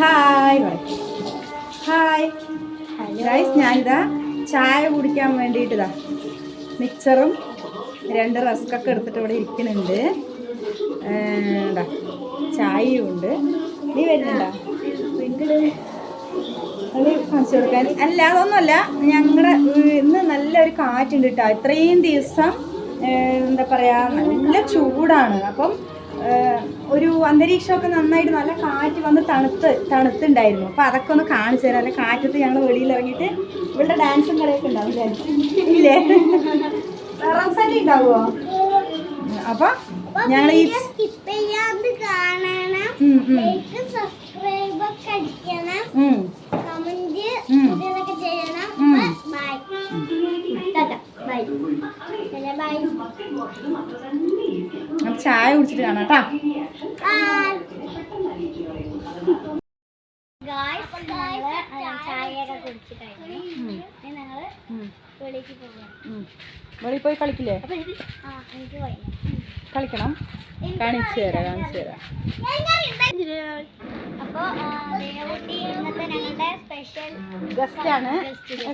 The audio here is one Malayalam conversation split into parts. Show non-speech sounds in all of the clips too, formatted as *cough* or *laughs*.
ഹായ്. ഹായ് ഗൈസ് ഞാനിതാ ചായ കുടിക്കാൻ വേണ്ടിയിട്ടിതാ. മിക്സറും രണ്ട് റസ്കൊക്കെ എടുത്തിട്ട് ഇവിടെ ഇരിക്കുന്നുണ്ട്. ഏണ്ടാ ചായയും ഉണ്ട്. നീ വരുന്നുണ്ടോ? അത്. കാണിച്ചു കൊടുക്കാൻ. അല്ല അതൊന്നുമല്ല. ഞങ്ങളുടെ ഇന്ന് നല്ലൊരു കാറ്റുണ്ട് കേട്ടോ ഇത്രയും ദിവസം എന്താ പറയുക നല്ല ചൂടാണ്. അപ്പം ഒരു അന്തരീക്ഷമൊക്കെ നന്നായിട്ട് നല്ല കാറ്റ് വന്ന് തണുത്ത് തണുത്തുണ്ടായിരുന്നു. അപ്പോൾ അതൊക്കെ ഒന്ന് കാണിച്ചു തരാം. കാറ്റത്ത് ഞങ്ങൾ വെളിയിൽ ഇറങ്ങിയിട്ട് ഇവളുടെ ഡാൻസും കളിയൊക്കെ ഉണ്ടാവും ഇല്ലേ? റംസാന്റെ ഉണ്ടാവുമോ അപ്പോൾ ഞങ്ങൾ ഈ ചായ കുടിച്ചിട്ട് കാണാം കേട്ടോ. വെളിയിൽ പോയി കളിക്കില്ലേ? കളിക്കണം. കാണിച്ചു തരാം കാണിച്ചു തരാം. ഗസ്റ്റ് ആണ്.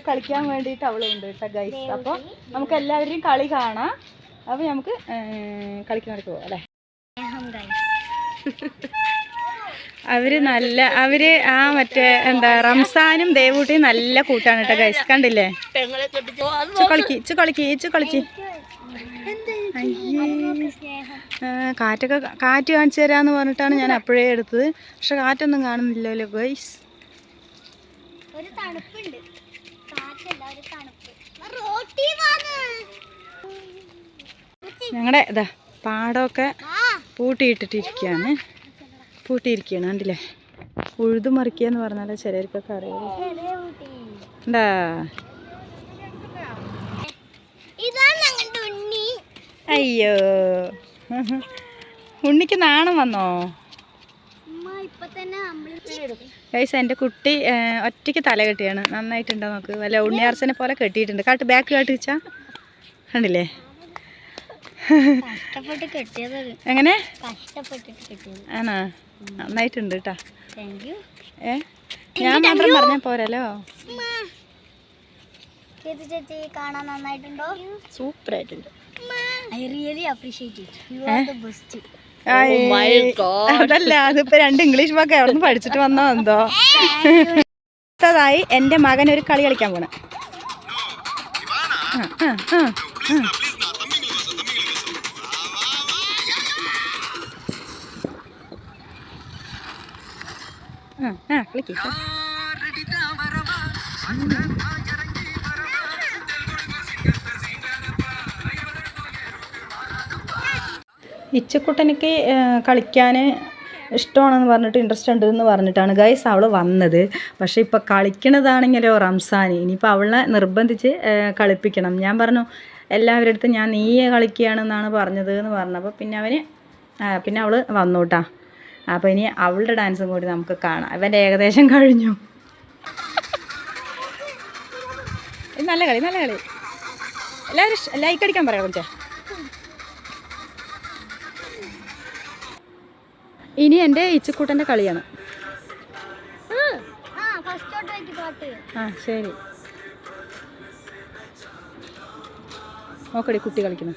കളിക്കാൻ വേണ്ടിയിട്ട് അവളുണ്ട് കേട്ടോ ഗൈസ് അപ്പോൾ നമുക്ക് എല്ലാവരെയും കളി കാണാം. അപ്പോൾ നമുക്ക് കളിക്കാൻ പോവാം അല്ലേ? അവർ നല്ല അവർ ആ മറ്റേ എന്താ റംസാനും ദേവൂട്ടിയും നല്ല കൂട്ടാണ് കേട്ടോ ഗൈസ് കണ്ടില്ലേ? കളിക്ക് ഇച്ചു കളിക്ക് ഇച്ചു കളിക്ക്. കാറ്റൊക്കെ കാറ്റ് കാണിച്ചു തരാന്ന് പറഞ്ഞിട്ടാണ് ഞാൻ അപ്പോഴേ എടുത്തത്. പക്ഷെ കാറ്റൊന്നും കാണുന്നില്ലല്ലോ ഗൈസ് ഞങ്ങളുടെ ഇതാ പാടമൊക്കെ പൂട്ടിയിട്ടിട്ടിരിക്കുകയാണ്. പൂട്ടിയിരിക്കുകയാണ് കണ്ടില്ലേ? ഉഴുതു മറിക്കുക എന്ന് പറഞ്ഞാൽ ചിലർക്കൊക്കെ അറിയാം എന്താ? അയ്യോ. ഉണ്ണിക്ക് നാണം വന്നോ? ഗൈസ് എന്റെ കുട്ടി ഒറ്റയ്ക്ക് തല കെട്ടിയാണ്. നന്നായിട്ടുണ്ടോ നോക്ക്. വല്ല ഉണ്ണിയാർച്ചനെ പോലെ കെട്ടിയിട്ടുണ്ട്. കാട്ട് ബാക്ക് കാട്ടിച്ചാ വെച്ചാ? കണ്ടില്ലേ? എങ്ങനെ? ആണോ? നന്നായിട്ടുണ്ട് കേട്ടാ താങ്ക് ഏ? ഞാൻ മാത്രം പറഞ്ഞ പോരല്ലോ? ചേച്ചി കാണാൻ നന്നായിട്ടുണ്ടോ? സൂപ്പറായിട്ടുണ്ട്. I really appreciate you are the best അതല്ല അതിപ്പോ രണ്ട് ഇംഗ്ലീഷ് വാക്ക് അവിടെ നിന്ന് പഠിച്ചിട്ട് വന്നോ എന്തോ? *laughs* അടുത്തതായി എന്റെ മകൻ ഒരു കളി കളിക്കാൻ പോണ. ആ, ആ, ആ, ഇച്ചക്കുട്ടനിക്ക് കളിക്കാൻ ഇഷ്ടമാണെന്ന് പറഞ്ഞിട്ട് ഇൻട്രസ്റ്റ് ഉണ്ട് എന്ന് പറഞ്ഞിട്ടാണ് ഗൈസ് അവൾ വന്നത്. പക്ഷേ ഇപ്പോൾ കളിക്കണതാണെങ്കിലോ റംസാൻ ഇനിയിപ്പോൾ അവളെ നിർബന്ധിച്ച് കളിപ്പിക്കണം. ഞാൻ പറഞ്ഞു എല്ലാവരുടെ അടുത്തും ഞാൻ നീയെ കളിക്കുകയാണെന്നാണ് പറഞ്ഞത് എന്ന് പറഞ്ഞപ്പോൾ പിന്നെ അവന് പിന്നെ അവൾ വന്നു കേട്ടാ അപ്പോൾ ഇനി അവളുടെ ഡാൻസും കൂടി നമുക്ക് കാണാം. അവന്റെ ഏകദേശം കഴിഞ്ഞു. നല്ല കളി നല്ല കളി. എല്ലാവരും ലൈക്ക് അടിക്കാൻ പറയാം വിളിച്ചേ ഇനി എന്റെ ഇച്ചക്കൂട്ടന്റെ കളിയാണ്. ആ ഫസ്റ്റ് തൊട്ട് വെക്ക് പാട്ട് ആ ശരി നോക്കടി കുട്ടി കളിക്കുന്നു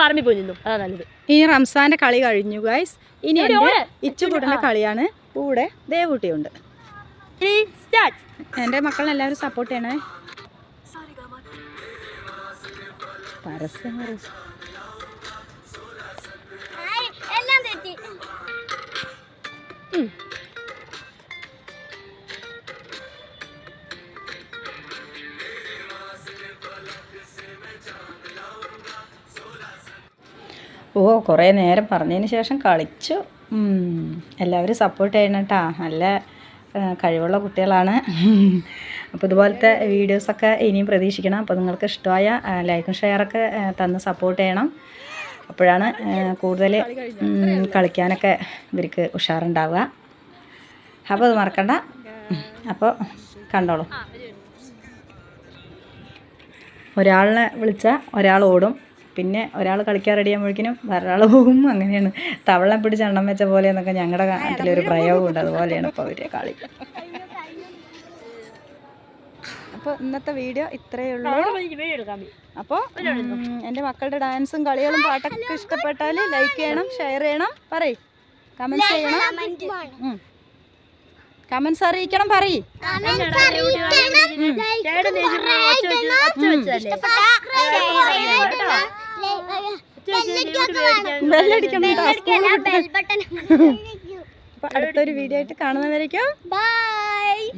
പറമ്പിൽ പോയി നിന്നു. അതാ നല്ലത്. ഇനി റംസാന്റെ കളി കഴിഞ്ഞു ഗൈസ് ഇനി ഇച്ചുകൂട്ടന്റെ കളിയാണ്. കൂടെ ദേവൂട്ടിയുണ്ട്. എന്റെ എന്റെ മക്കളെല്ലാവരും സപ്പോർട്ട് ചെയ്യണേ. പരസ്യം എല്ലാം തെറ്റി. ഓ കുറേ നേരം പറഞ്ഞതിന് ശേഷം കളിച്ചു. എല്ലാവരും സപ്പോർട്ട് ചെയ്യണം കേട്ടോ നല്ല കഴിവുള്ള കുട്ടികളാണ്. അപ്പോൾ ഇതുപോലത്തെ വീഡിയോസൊക്കെ ഇനിയും പ്രതീക്ഷിക്കണം. അപ്പോൾ നിങ്ങൾക്ക് ഇഷ്ടമായ ലൈക്കും ഷെയറൊക്കെ തന്ന് സപ്പോർട്ട് ചെയ്യണം. അപ്പോഴാണ് കൂടുതൽ കളിക്കാനൊക്കെ ഇവർക്ക് ഉഷാറുണ്ടാവുക. അപ്പോൾ അത് മറക്കണ്ട. അപ്പോൾ കണ്ടോളൂ. ഒരാളിനെ വിളിച്ചാൽ ഒരാൾ ഓടും. പിന്നെ ഒരാൾ കളിക്കാൻ റെഡി ആകുമ്പോഴേക്കിനും ഒരാൾ പോകും. അങ്ങനെയാണ്. തവളം പിടിച്ച് എണ്ണം വെച്ച പോലെ എന്നൊക്കെ ഞങ്ങളുടെ നാട്ടിലൊരു പ്രയോഗമുണ്ട്. അതുപോലെയാണ് ഇപ്പോൾ അവരുടെ കളി അപ്പോൾ ഇന്നത്തെ വീഡിയോ ഇത്രയേ ഉള്ളൂ. അപ്പോൾ എന്റെ മക്കളുടെ ഡാൻസും കളികളും പാട്ടൊക്കെ ഇഷ്ടപ്പെട്ടാൽ ലൈക്ക് ചെയ്യണം ഷെയർ ചെയ്യണം പറയ്. കമൻസ് ചെയ്യണം. കമൻസ് അറിയിക്കണം പറയ്. ബെല്ലടിക്കണം കേട്ടോ സ്കൂൾ വിട്ട് ബട്ടൺ അപ്പോൾ *laughs* അടുത്തൊരു വീഡിയോ ആയിട്ട് കാണുന്നവരേക്കും ബൈ